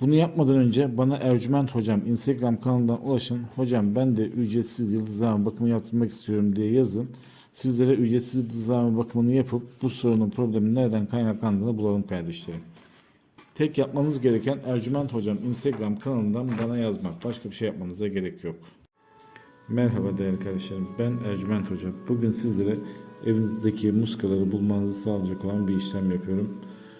Bunu yapmadan önce bana Ercüment Hocam Instagram kanalından ulaşın. Hocam ben de ücretsiz yıldızlama bakımı yaptırmak istiyorum diye yazın. Sizlere ücretsiz yıldızlama bakımını yapıp bu sorunun problemin nereden kaynaklandığını bulalım kardeşlerim. Tek yapmanız gereken Ercüment Hocam Instagram kanalından bana yazmak. Başka bir şey yapmanıza gerek yok. Merhaba değerli kardeşlerim. Ben Ercüment Hoca. Bugün sizlere evinizdeki muskaları bulmanızı sağlayacak olan bir işlem yapıyorum.